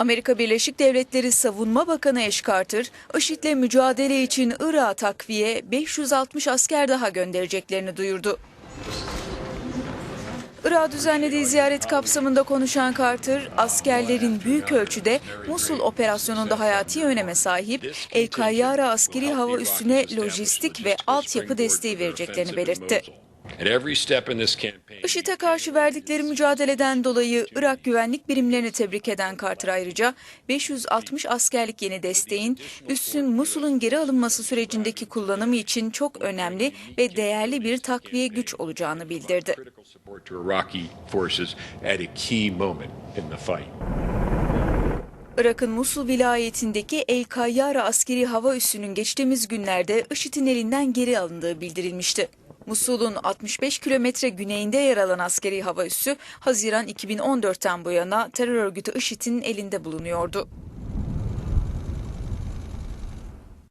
Amerika Birleşik Devletleri Savunma Bakanı Ash Carter, IŞİD'le mücadele için Irak'a takviye 560 asker daha göndereceklerini duyurdu. Irak'a düzenlediği ziyaret kapsamında konuşan Carter, askerlerin büyük ölçüde Musul operasyonunda hayati öneme sahip El Kayyara askeri hava üssüne lojistik ve altyapı desteği vereceklerini belirtti. IŞİD'e karşı verdikleri mücadeleden dolayı Irak güvenlik birimlerini tebrik eden Carter ayrıca 560 askerlik yeni desteğin üssün Musul'un geri alınması sürecindeki kullanımı için çok önemli ve değerli bir takviye güç olacağını bildirdi. Irak'ın Musul vilayetindeki El Kayyara askeri hava üssünün geçtiğimiz günlerde IŞİD'in elinden geri alındığı bildirilmişti. Musul'un 65 kilometre güneyinde yer alan askeri hava üssü Haziran 2014'ten bu yana terör örgütü IŞİD'in elinde bulunuyordu.